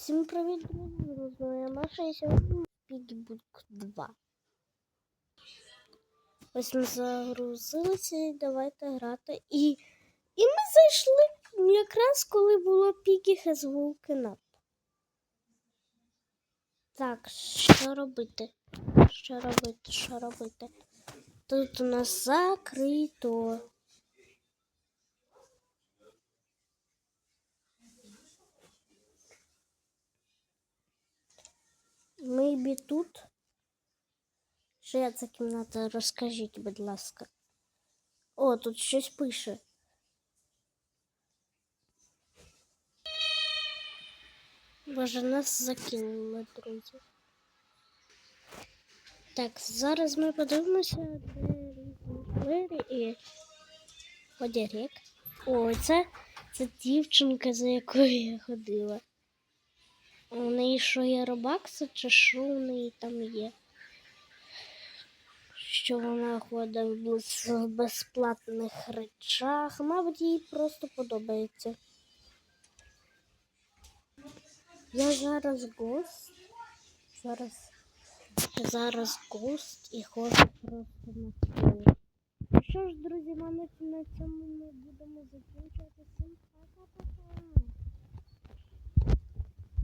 Всім привіт, друзі! З вами Маша і сьогодні Пігбук 2. Ось ми загрузилися і давайте грати. І, і ми зайшли якраз коли було Пігі Хезвулкина. Так, що робити? Що робити? Що робити? Тут у нас закрито. Мейбі тут. Що я це кімната? Розкажіть, будь ласка. О, тут щось пише. Боже, нас закинули, друзі. Так, зараз ми подивимося, де двері і подірек. О, це, це дівчинка, за якою я ходила. У неї що є робакси, чи що у неї там є? Що вона ходить в безплатних речах. Мабуть, їй просто подобається. Я зараз гост. Зараз. Зараз гост і ходжу просто на. Ну Що ж, друзі, мабуть, на цьому ми будемо закінчувати.